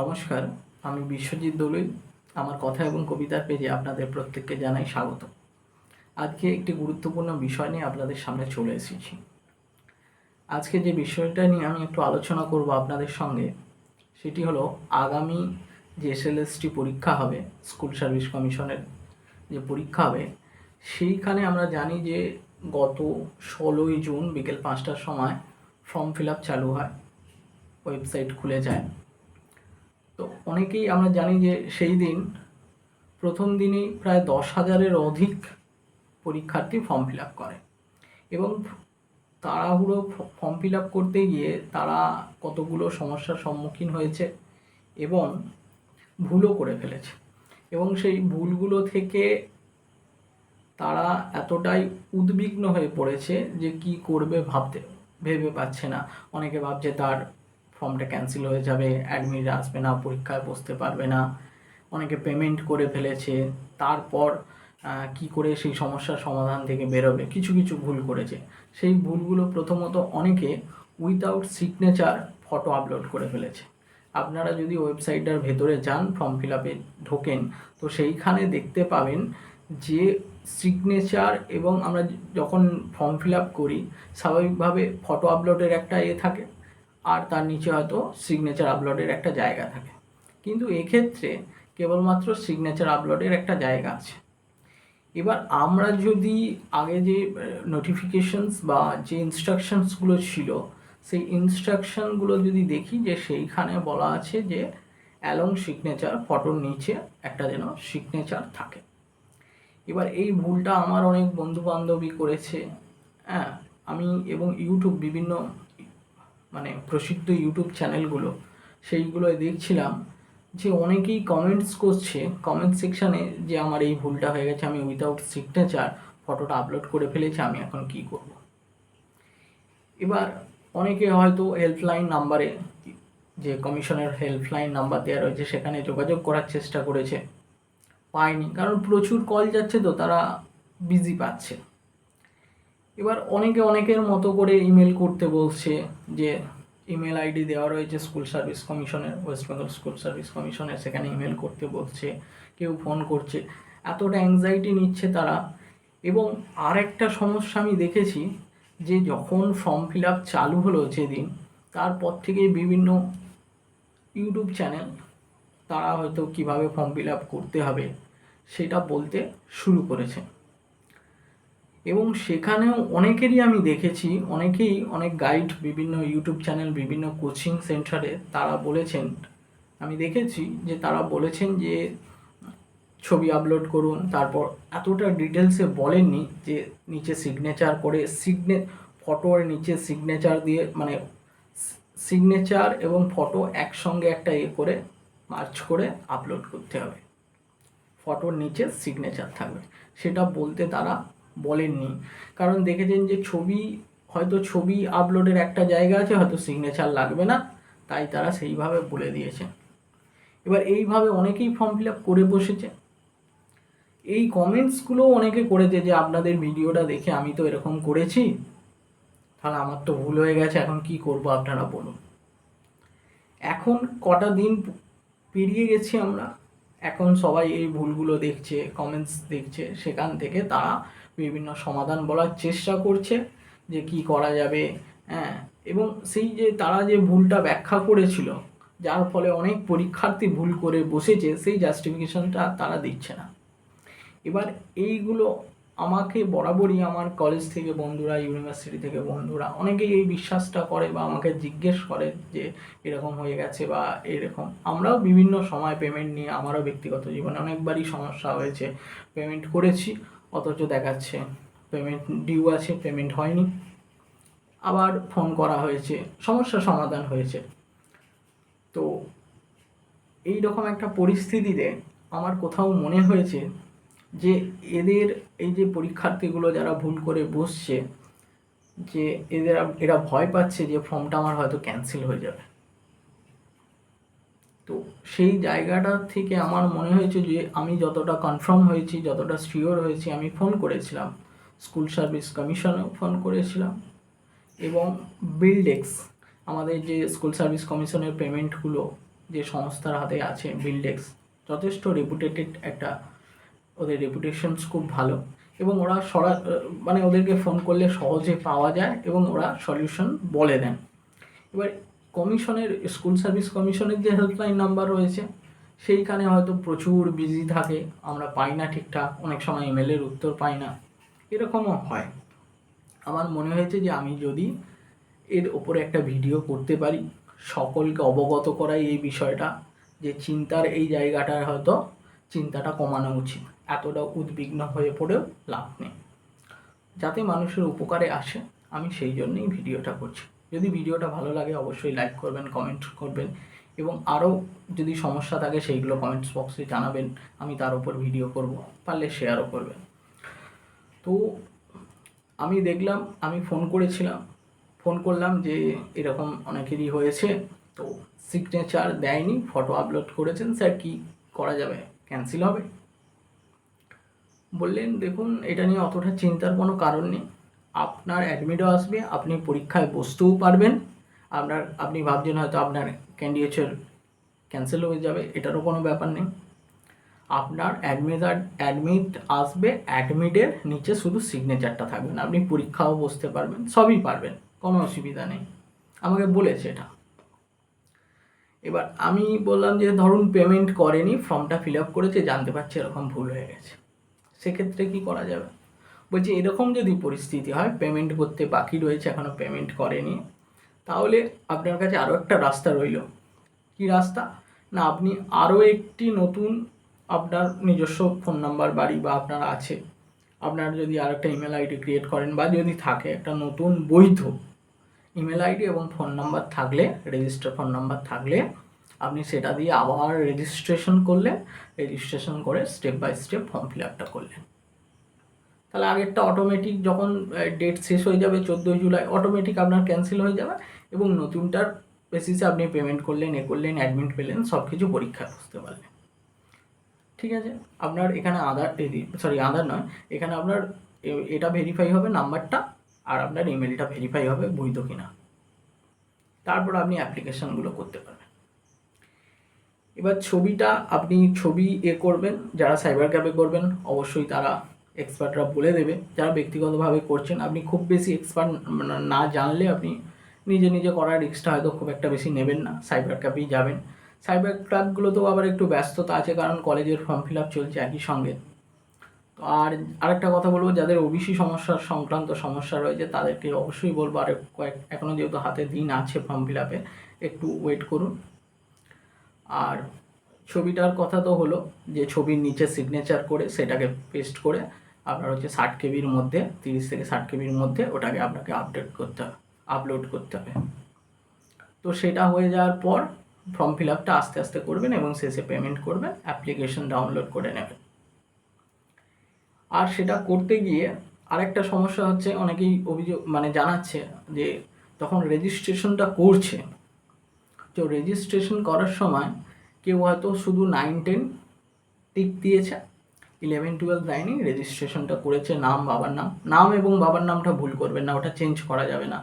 নমস্কার, আমি বিশ্বজিৎ দলুই আমার কথা এবং কবিতার পেজে আপনাদের প্রত্যেককে জানাই স্বাগত আজকে একটি গুরুত্বপূর্ণ বিষয় নিয়ে আপনাদের সামনে চলে এসেছি। আজকে যে বিষয়টা নিয়ে আমি একটু আলোচনা করব আপনাদের সঙ্গে, সেটি হলো আগামী যে এসএলএসটি পরীক্ষা হবে, স্কুল সার্ভিস কমিশনের যে পরীক্ষা হবে, সেইখানে আমরা জানি যে গত ষোলোই জুন বিকেল পাঁচটার সময় ফর্ম ফিল আপ চালু হয়, ওয়েবসাইট খুলে যায়। তো অনেকেই আমরা জানি যে সেই দিন প্রথম দিনেই প্রায় দশ হাজারের অধিক পরীক্ষার্থী ফর্ম ফিল আপ করে। এবং তাড়াহুড়ো ফর্ম ফিল আপ করতে গিয়ে তারা কতগুলো সমস্যার সম্মুখীন হয়েছে এবং ভুলও করে ফেলেছে। এবং সেই ভুলগুলো থেকে তারা এতটাই উদ্বিগ্ন হয়ে পড়েছে যে কি করবে ভাবতে, ভেবে পাচ্ছে না। অনেকে ভাবছে তার ফর্মটা ক্যান্সেল হয়ে যাবে অ্যাডমিট আসবে না, পরীক্ষায় বসতে পারবে না, অনেকে পেমেন্ট করে ফেলেছে, তারপর কি করে সেই সমস্যার সমাধান থেকে বেরোবে, কিছু কিছু ভুল করেছে। সেই ভুলগুলো প্রথমত অনেকে উইদাউট সিগনেচার ফটো আপলোড করে ফেলেছে। আপনারা যদি ওয়েবসাইটটার ভেতরে যান ফর্ম ফিল আপে ঢোকেন, তো সেইখানে দেখতে পাবেন যে সিগনেচার এবং আমরা যখন ফর্ম ফিল আপ করি, স্বাভাবিকভাবে ফটো আপলোডের একটা এ থাকে। আর তার নিচে হয়তো সিগনেচার আপলোডের একটা জায়গা থাকে। কিন্তু এক্ষেত্রে কেবলমাত্র সিগনেচার আপলোডের একটা জায়গা আছে। এবার আমরা যদি আগে যে নোটিফিকেশনস বা যে ইনস্ট্রাকশনসগুলো ছিল, সেই ইনস্ট্রাকশনগুলো যদি দেখি যে সেইখানে বলা আছে যে অ্যালং সিগনেচার ফটোর নিচে একটা যেন সিগনেচার থাকে। এবার এই ভুলটা আমার অনেক বন্ধু বান্ধবী করেছে হ্যাঁ আমি এবং ইউটিউব বিভিন্ন মানে প্রসিদ্ধ ইউটিউব চ্যানেলগুলো সেইগুলোয় দেখছিলাম যে অনেকেই কমেন্টস করছে কমেন্ট সেকশানে যে আমার এই ভুলটা হয়ে গেছে, আমি উইদাউট সিগনেচার ফটোটা আপলোড করে ফেলেছি, আমি এখন কি করব? এবার অনেকে হয়তো হেল্পলাইন নাম্বারে যে কমিশনের হেল্পলাইন নাম্বার দেওয়া রয়েছে, সেখানে যোগাযোগ করার চেষ্টা করেছে, পায়নি। কারণ প্রচুর কল যাচ্ছে তো, তারা বিজি পাচ্ছে। এবার অনেকে অনেকের মতো করে ইমেল করতে বলছে যে ইমেল আইডি দেওয়া রয়েছে স্কুল সার্ভিস কমিশনের ওয়েস্ট বেঙ্গল স্কুল সার্ভিস কমিশনের সেখানে ইমেল করতে বলছে, কেউ ফোন করছে। এতটা অ্যাংজাইটি নিচ্ছে তারা। এবং আর একটা সমস্যা আমি দেখেছি যে যখন ফর্ম ফিল আপ চালু হলো যেদিন, তারপর থেকেই বিভিন্ন ইউটিউব চ্যানেল তারা হয়তো কীভাবে ফর্ম ফিল আপ করতে হবে সেটা বলতে শুরু করেছে। এবং সেখানেও অনেকেরই আমি দেখেছি, অনেকেই অনেক গাইড বিভিন্ন ইউটিউব চ্যানেল বিভিন্ন কোচিং সেন্টারে তারা বলেছেন, আমি দেখেছি যে তারা বলেছেন যে ছবি আপলোড করুন, তারপর এতটা ডিটেলসে বলেননি যে নিচে সিগনেচার করে সিগনে ফটোর নিচে সিগনেচার দিয়ে মানে সিগনেচার এবং ফটো একসঙ্গে একটা এ করে মার্চ করে আপলোড করতে হবে। ফটোর নিচে সিগনেচার থাকবে। সেটা বলতে তারা বলেননি। কারণ দেখেছেন যে ছবি, হয়তো ছবি আপলোডের একটা জায়গা আছে, হয়তো সিগনেচার লাগবে না, তাই তারা সেইভাবে বলে দিয়েছে এবার এইভাবে অনেকেই ফর্ম ফিল আপ করে বসেছে। এই কমেন্টসগুলো অনেকে করেছে যে, আপনাদের ভিডিওটা দেখে আমি তো এরকম করেছি। তাহলে আমার তো ভুল হয়ে গেছে, এখন কি করব আপনারা বলুন? এখন কটা দিন পেরিয়ে গেছি আমরা। এখন সবাই এই ভুলগুলো দেখছে কমেন্টস দেখছে, সেখান থেকে তারা বিভিন্ন সমাধান বলার চেষ্টা করছে যে কি করা যাবে হ্যাঁ। এবং সেই যে তারা যে ভুলটা ব্যাখ্যা করেছিল, যার ফলে অনেক পরীক্ষার্থী ভুল করে বসেছে, সেই জাস্টিফিকেশনটা তারা দিচ্ছে না। এবার এইগুলো আমাকে বরাবরই আমার কলেজ থেকে বন্ধুরা ইউনিভার্সিটি থেকে বন্ধুরা, অনেকেই এই বিশ্বাসটা করে বা আমাকে জিজ্ঞেস করে যে এরকম হয়ে গেছে বা এরকম। আমরাও বিভিন্ন সময় পেমেন্ট নিয়ে, আমারও ব্যক্তিগত জীবনে অনেকবারই সমস্যা হয়েছে। পেমেন্ট করেছি অথচ দেখাচ্ছে। পেমেন্ট ডিউ আছে পেমেন্ট হয়নি। আবার ফোন করা হয়েছে, সমস্যা সমাধান হয়েছে। তো এই রকম একটা পরিস্থিতিতে আমার কোথাও মনে হয়েছে যে এদের এই যে পরীক্ষার্থীগুলো যারা ভুল করে বসছে, যে এদের, এরা ভয় পাচ্ছে যে ফর্মটা আমার হয়তো ক্যান্সেল হয়ে যাবে। তো সেই জায়গাটা থেকে আমার মনে হয়েছে যে আমি যতটা কনফার্ম হয়েছি, যতটা শিওর হয়েছি, আমি ফোন করেছিলাম। স্কুল সার্ভিস কমিশনেও ফোন করেছিলাম এবং বিলডেক্স আমাদের যে স্কুল সার্ভিস কমিশনের পেমেন্টগুলো যে সংস্থার হাতে আছে বিল্ডেক্স যথেষ্ট রেপুটেটেড একটা, ওদের রেপুটেশনস খুব ভালো এবং ওরা সরা মানে ওদেরকে ফোন করলে সহজে পাওয়া যায় এবং ওরা সলিউশন বলে দেন। এবার কমিশনের, স্কুল সার্ভিস কমিশনের যে হেল্পলাইন নাম্বার রয়েছে, সেইখানে হয়তো প্রচুর বিজি থাকে, আমরা পাই না ঠিকঠাক, অনেক সময় ইমেলের উত্তর পাই না, এরকমও হয়। আমার মনে হয়েছে যে আমি যদি এর ওপরে একটা ভিডিও করতে পারি, সকলকে অবগত করাই এই বিষয়টা, যে চিন্তার এই জায়গাটায় হয়তো চিন্তাটা কমানো উচিত, এতটা উদ্বিগ্ন হয়ে পড়েও লাভ নেই। যাতে মানুষের উপকারে আসে, আমি সেই জন্যই ভিডিওটা করছি। যদি ভিডিওটা ভালো লাগে অবশ্যই লাইক করবেন কমেন্ট করবেন এবং আরও যদি সমস্যা থাকে সেইগুলো কমেন্টস বক্সে জানাবেন, আমি তার উপর ভিডিও করব, পারলে শেয়ারও করবেন। তো আমি দেখলাম, আমি ফোন করেছিলাম ফোন করলাম যে এরকম অনেকেরই হয়েছে, তো সিগনেচার দেয়নি ফটো আপলোড করেছেন, স্যার কি করা যাবে ক্যান্সেল হবে? বললেন, দেখুন, এটা নিয়ে অতটা চিন্তার কোনো কারণ নেই। আপনার অ্যাডমিটও আসবে, আপনি পরীক্ষায় বসতেও পারবেন। আপনার, আপনি ভাবছেন হয়তো আপনার ক্যান্ডিডেচার ক্যান্সেল হয়ে যাবে, এটারও কোনো ব্যাপার নেই। আপনার অ্যাডমিট অ্যাডমিট আসবে অ্যাডমিটের নিচে শুধু সিগনেচারটা থাকবে না, আপনি পরীক্ষাও বসতে পারবেন, সবই পারবেন, কোনো অসুবিধা নেই। আমাকে বলেছে এটা। এবার আমি বললাম যে, ধরুন পেমেন্ট করেনি ফর্মটা ফিল আপ করেছে, জানতে পারছি এরকম ভুল হয়ে গেছে। সেক্ষেত্রে কি করা যাবে? বলছি, এরকম যদি পরিস্থিতি হয় পেমেন্ট করতে বাকি রয়েছে এখনও পেমেন্ট করেনি, তাহলে আপনার কাছে আরও একটা রাস্তা রইল। কি রাস্তা? না, আপনি আরও একটি নতুন আপনার নিজস্ব ফোন নাম্বার বাড়ি বা আপনার আছে। আপনার যদি আর একটা ইমেল আইডি ক্রিয়েট করেন, বা যদি থাকে একটা নতুন বৈধ ইমেল আইডি এবং ফোন নাম্বার থাকলে রেজিস্টার ফোন নাম্বার থাকলে, আপনি সেটা দিয়ে আবার রেজিস্ট্রেশন করলেন রেজিস্ট্রেশন করে step by step form fill আপটা করলেন। তাহলে আগেরটা অটোমেটিক যখন ডেট শেষ হয়ে যাবে চোদ্দোই জুলাই অটোমেটিক আপনার ক্যান্সেল হয়ে যাবে এবং নতুনটার বেসিসে আপনি পেমেন্ট করলেন, এ করলেন অ্যাডমিট পেলেন সব কিছু পরীক্ষায় বসতে পারলেন। ঠিক আছে? আপনার এখানে আধার সরি আধার নয়, এখানে আপনার এটা ভেরিফাই হবে নাম্বারটা আর আপনার ইমেলটা ভেরিফাই হবে বৈধ কিনা। তারপর আপনি অ্যাপ্লিকেশনগুলো করতে পারবেন। এবার ছবিটা, আপনি ছবি এ করবেন, যারা সাইবার ক্যাফে করবেন অবশ্যই তারা এক্সপার্টরা বলে দেবে, যারা ব্যক্তিগতভাবে করছেন, আপনি খুব বেশি এক্সপার্ট না জানলে আপনি নিজে নিজে করার রিস্কটা হয়তো খুব একটা বেশি নেবেন না। সাইবার ক্যাফেই যাবেন। সাইবার ক্লাবগুলোতেও আবার একটু ব্যস্ততা আছে, কারণ কলেজের ফর্ম ফিল আপ চলছে একই সঙ্গে। তো আর আরেকটা কথা বলব, যাদের ওবিসি সমস্যার সংক্রান্ত সমস্যা রয়েছে, তাদেরকে অবশ্যই বলব, আর কয়েক এখনও যেহেতু হাতে দিন আছে ফর্ম ফিল আপে একটু ওয়েট করুন। আর ছবিটার কথা তো হলো যে ছবির নিচে সিগনেচার করে সেটাকে পেস্ট করে আপনার হচ্ছে ষাট কেবির মধ্যে, তিরিশ থেকে ষাট কেবির মধ্যে ওটাকে আপনাকে আপডেট করতে হবে আপলোড করতে হবে। তো সেটা হয়ে যাওয়ার পর ফর্ম ফিল আপটা আস্তে আস্তে করবেন এবং শেষে পেমেন্ট করবেন অ্যাপ্লিকেশন ডাউনলোড করে নেবেন। আর সেটা করতে গিয়ে আরেকটা সমস্যা হচ্ছে, অনেকেই অভিযোগ মানে জানাচ্ছে যে তখন রেজিস্ট্রেশনটা করছে। তো রেজিস্ট্রেশন করার সময় কেউ হয়তো শুধু নাইন টেন টিক দিয়েছে ইলেভেন টুয়েলভ দেয়নি রেজিস্ট্রেশনটা করেছে নাম, বাবার নাম। নাম এবং বাবার নামটা ভুল করবেন না, ওটা চেঞ্জ করা যাবে না।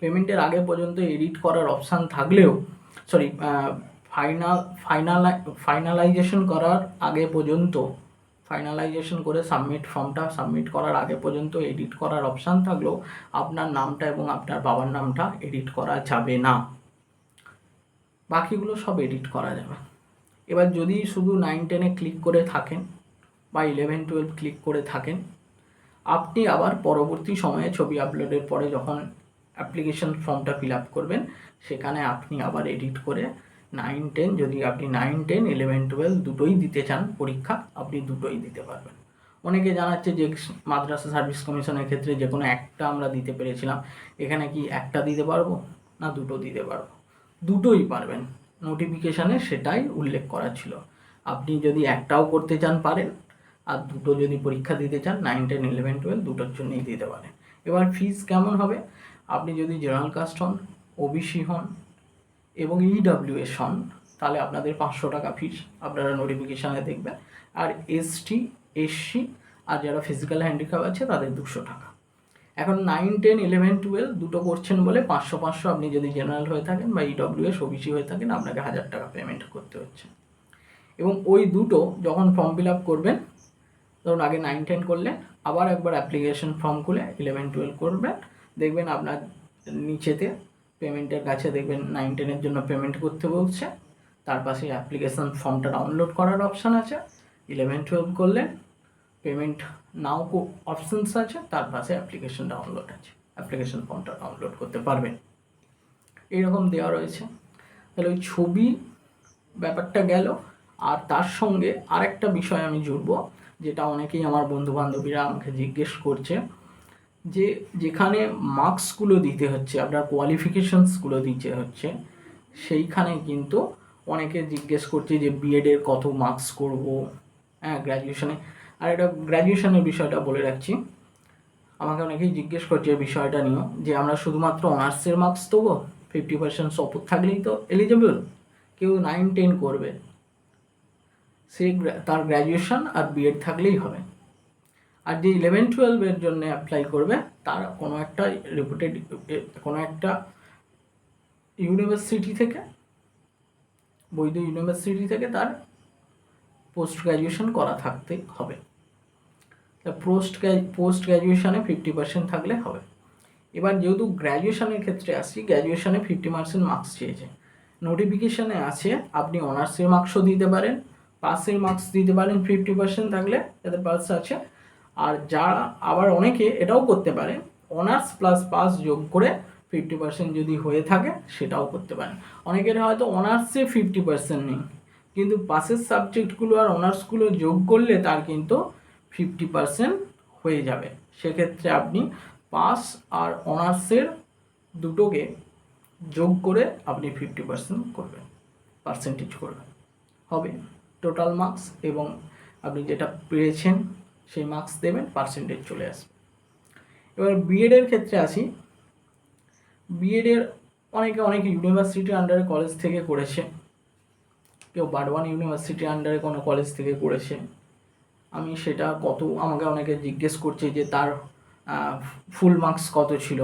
পেমেন্টের আগে পর্যন্ত এডিট করার অপশান থাকলেও সরি ফাইনাল ফাইনাল ফাইনালাইজেশন করার আগে পর্যন্ত ফাইনালাইজেশন করে সাবমিট ফর্মটা সাবমিট করার আগে পর্যন্ত এডিট করার অপশান থাকলেও, আপনার নামটা এবং আপনার বাবার নামটা এডিট করা যাবে না। বাকিগুলো সব এডিট করা যাবে। এবার যদি শুধু নাইন টেনে ক্লিক করে থাকেন বা ইলেভেন টুয়েলভ ক্লিক করে থাকেন, আপনি আবার পরবর্তী সময়ে ছবি আপলোডের পরে যখন অ্যাপ্লিকেশন ফর্মটা ফিল আপ করবেন, সেখানে আপনি আবার এডিট করে নাইন টেন যদি আপনি নাইন টেন ইলেভেন টুয়েলভ দুটোই দিতে চান পরীক্ষা, আপনি দুটোই দিতে পারবেন। অনেকে জানাচ্ছে যে মাদ্রাসা সার্ভিস কমিশনের ক্ষেত্রে যে কোনো একটা আমরা দিতে পেরেছিলাম, এখানে কি একটা দিতে পারব না দুটো দিতে পারব? দুটোই পারবেন। নোটিফিকেশানে সেটাই উল্লেখ করা ছিল। আপনি যদি একটাও করতে চান পারেন, আর দুটো যদি পরীক্ষা দিতে চান নাইন টেন ইলেভেন টুয়েলভ দুটোর জন্যই দিতে পারেন। এবার ফিস কেমন হবে? আপনি যদি জেনারেল কাস্ট হন ওবিসি হন, এবং ইডাব্লিউএস হন, তাহলে আপনাদের পাঁচশো টাকা ফিস আপনারা নোটিফিকেশানে দেখবেন। আর এসটি এসসি আর যারা ফিজিক্যাল হ্যান্ডিক্যাপ আছে, তাদের দুশো টাকা। এখন নাইন টেন ইলেভেন টুয়েলভ দুটো করছেন বলে পাঁচশো পাঁচশো আপনি যদি জেনারেল হয়ে থাকেন বা ইডব্লিউএস ওবিসি হয়ে থাকেন, আপনাকে হাজার টাকা পেমেন্ট করতে হচ্ছে। এবং ওই দুটো যখন ফর্ম ফিল আপ করবেন, ধরুন আগে নাইন টেন করলেন আবার একবার অ্যাপ্লিকেশন ফর্ম খুলে ইলেভেন টুয়েলভ করবেন, দেখবেন আপনার নিচেতে পেমেন্টের কাছে দেখবেন নাইন টেনের জন্য পেমেন্ট করতে বলছে। তার পাশে অ্যাপ্লিকেশন ফর্মটা ডাউনলোড করার অপশান আছে। ইলেভেন টুয়েলভ করলেন পেমেন্ট নাও অপশানস আছে তার পাশে অ্যাপ্লিকেশন ডাউনলোড আছে অ্যাপ্লিকেশন ফর্মটা ডাউনলোড করতে পারবেন এইরকম দেওয়া রয়েছে তাহলে ওই ছবি ব্যাপারটা গেল, আর তার সঙ্গে আরেকটা বিষয় আমি জুড়ব, যেটা অনেকেই আমার বন্ধু বান্ধবীরা আমাকে জিজ্ঞেস করছে, যে যেখানে মার্কসগুলো দিতে হচ্ছে আপনার কোয়ালিফিকেশানসগুলো দিতে হচ্ছে, সেইখানে কিন্তু অনেকে জিজ্ঞেস করছে যে বিএডের কত মার্কস করব হ্যাঁ গ্র্যাজুয়েশনে আর এটা গ্র্যাজুয়েশনের বিষয়টা বলে রাখছি। আমাকে অনেকেই জিজ্ঞেস করছে এই বিষয়টা নিয়েও, যে আমরা শুধুমাত্র অনার্সের মার্কস দেবো ফিফটি পার্সেন্ট সপোর্ট থাকলেই তো এলিজেবল কেউ নাইন টেন করবে। সে তার গ্র্যাজুয়েশন আর বিএড থাকলেই হবে। আর যে ইলেভেন টুয়েলভের জন্য অ্যাপ্লাই করবে, তার কোনো একটা রেপুটেড কোনো একটা ইউনিভার্সিটি থেকে, বৈধ ইউনিভার্সিটি থেকে তার পোস্ট গ্র্যাজুয়েশন করা থাকতে হবে। পোস্ট পোস্ট গ্র্যাজুয়েশনে ফিফটি পার্সেন্ট থাকলে হবে। এবার যেহেতু গ্র্যাজুয়েশনের ক্ষেত্রে আসছি গ্র্যাজুয়েশনে ফিফটি পার্সেন্ট মার্কস চেয়েছে। নোটিফিকেশানে আছে, আপনি অনার্সের মার্কসও দিতে পারেন পাসের মার্কস দিতে পারেন ফিফটি পার্সেন্ট থাকলে যাদের পাস আছে। আর যারা, আবার অনেকে এটাও করতে পারেন অনার্স প্লাস পাস যোগ করে ফিফটি পার্সেন্ট যদি হয়ে থাকে, সেটাও করতে পারেন। অনেকের হয়তো অনার্সে ফিফটি পার্সেন্ট নেই। কিন্তু পাসের সাবজেক্টগুলো আর অনার্সগুলো যোগ করলে তার কিন্তু ফিফটি পার্সেন্ট হয়ে যাবে। সেক্ষেত্রে আপনি পাস আর অনার্সের দুটোকে যোগ করে আপনি ফিফটি পার্সেন্ট করবেন পার্সেন্টেজ করবেন। হবে টোটাল মার্কস এবং আপনি যেটা পেয়েছেন সেই মার্কস দেবেন পার্সেন্টেজ চলে আসবে। এবার বিএডের ক্ষেত্রে আসি। বিএডের অনেকে, অনেক ইউনিভার্সিটির আন্ডারে কলেজ থেকে করেছে। কেউ বারওয়ান ইউনিভার্সিটির আন্ডারে কোনো কলেজ থেকে করেছে। আমি সেটা কত, আমাকে অনেকে জিজ্ঞেস করছে যে তার ফুল মার্কস কত ছিল?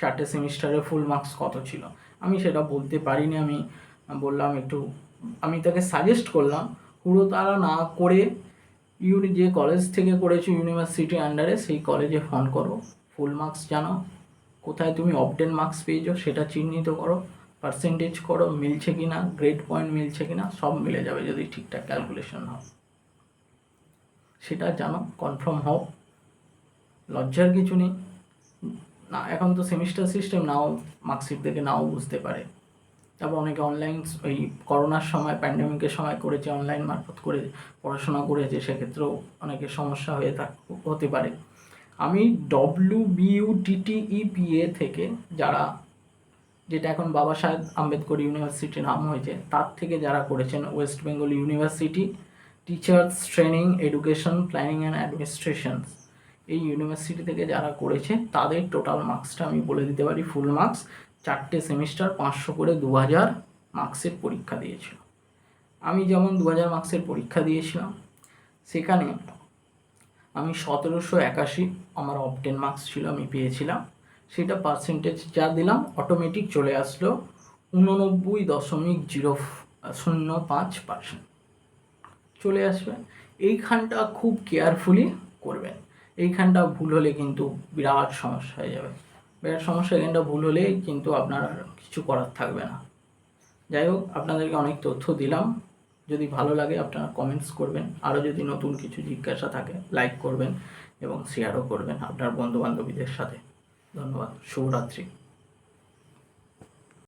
চারটে সেমিস্টারে ফুল মার্কস কত ছিল? আমি সেটা বলতে পারিনি, আমি বললাম একটু, আমি তাকে সাজেস্ট করলাম পুরো তারা না করে ইউনি যে কলেজ থেকে করেছ ইউনিভার্সিটি আন্ডারে সেই কলেজে ফোন করো। ফুল মার্কস জানো? কোথায় তুমি অপটেন মার্কস পেয়েছ সেটা চিহ্নিত করো। পার্সেন্টেজ করো, মিলছে কি না গ্রেড পয়েন্ট মিলছে কি না সব মিলে যাবে যদি ঠিকঠাক ক্যালকুলেশন হয়। সেটা জানো কনফার্ম হও। লজ্জার কিছু নেই। না, এখন তো সেমিস্টার সিস্টেম নাও মার্কশিট দেখে নাও বুঝতে পারে। তারপর অনেকে অনলাইন ওই করোনার সময় প্যান্ডেমিকের সময় করেছে অনলাইন মারফত করে পড়াশোনা করেছে, সেক্ষেত্রেও অনেকের সমস্যা হয়ে থাক, হতে পারে। আমি ডব্লিউ বিইউটিটিইপিএ থেকে যারা যেটা এখন বাবা সাহেব আম্বেদকর ইউনিভার্সিটি নাম হয়েছে। তার থেকে যারা করেছেন West Bengal university, teachers training, education, planning and administration, এই ইউনিভার্সিটি থেকে যারা করেছে, তাদের টোটাল মার্কসটা আমি বলে দিতে পারি, ফুল মার্কস। চারটে সেমিস্টার পাঁচশো করে দু হাজার মার্কসের পরীক্ষা দিয়েছিল। আমি যেমন দু হাজার মার্কসের পরীক্ষা দিয়েছিলাম, সেখানে আমি সতেরোশো একাশি আমার অপটেন মার্কস ছিল আমি পেয়েছিলাম। সেটা পার্সেন্টেজ যা দিলাম অটোমেটিক চলে আসলো উননব্বই দশমিক জিরো শূন্য পাঁচ পার্সেন্ট চলে আসবে। এইখানটা খুব কেয়ারফুলি করবেন। এইখানটা ভুল হলে কিন্তু বিরাট সমস্যা হয়ে যাবে। বিরাট সমস্যা এখানটা ভুল হলেই কিন্তু আপনার আর কিছু করার থাকবে না। যাই হোক, আপনাদেরকে অনেক তথ্য দিলাম। যদি ভালো লাগে, আপনারা কমেন্টস করবেন। আরও যদি নতুন কিছু জিজ্ঞাসা থাকে লাইক করবেন এবং শেয়ারও করবেন আপনার বন্ধু বান্ধবীদের সাথে। ধন্যবাদ শুভরাত্রি